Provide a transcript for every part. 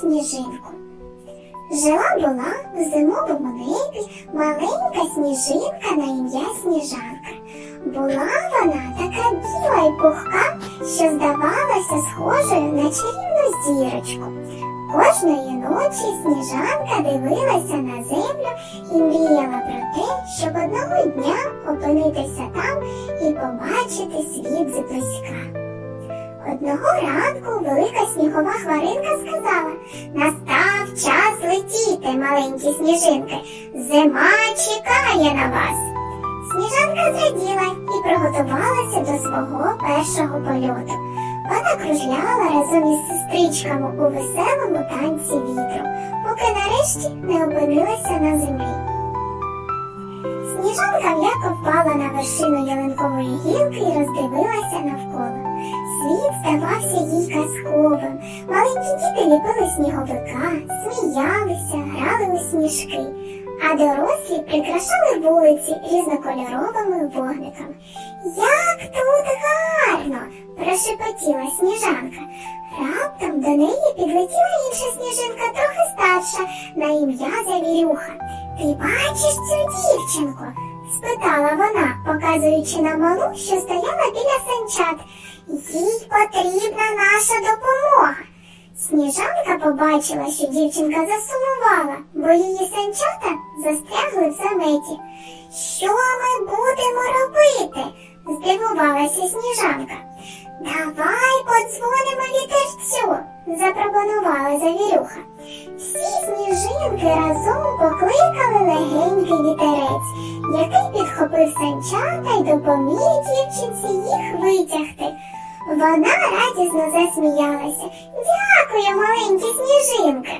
сніжинку. Жила була в зимовому небі маленька сніжинка на ім'я Сніжанка. Була вона така біла й пухка, що здавалася схожою на чарівну зірочку. Кожної ночі сніжанка дивилася на землю і мріяла про те, щоб одного дня опинитися там і побачити світ зблизька. Одного ранку велика снігова хмаринка сказала Настав час летіти, маленькі сніжинки. Зима чекає на вас. Сніжанка зраділа і приготувалася до свого першого польоту. Вона кружляла разом із сестричками у веселому танці вітру, поки нарешті не опинилася на землі. Сніжанка м'яко впала на вершину ялинкової гілки і роздивилася здавався їй казковим. Маленькі діти ліпили сніговика, сміялися, грали у сніжки, а дорослі прикрашали вулиці різнокольоровими вогниками. Як тут гарно! прошепотіла сніжанка. Раптом до неї підлетіла інша сніжинка, трохи старша, на ім'я Завірюха. Ти бачиш цю дівчинку? спитала вона, показуючи на малу, що стояла біля санчат. Їй потрібна наша допомога. Сніжанка побачила, що дівчинка засумувала, бо її санчата застрягли в заметі. Що ми будемо робити? здивувалася сніжанка. Давай подзвонимо вітерцю, запропонувала завірюха. Всі сніжинки разом покликали легенький вітерець, який підхопив санчата й допоміг дівчинці їх витягти. Вона радісно засміялася. Дякую, маленькі сніжинки.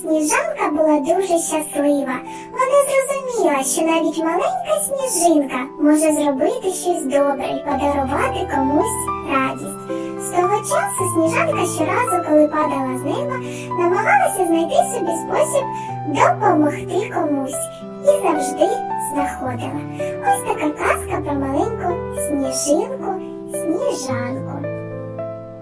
Сніжанка була дуже щаслива. Вона зрозуміла, що навіть маленька сніжинка може зробити щось добре і подарувати комусь радість. З того часу сніжанка щоразу, коли падала з неба, намагалася знайти собі спосіб допомогти комусь і завжди знаходила. Ось така казка про маленьку сніжинку, Janko.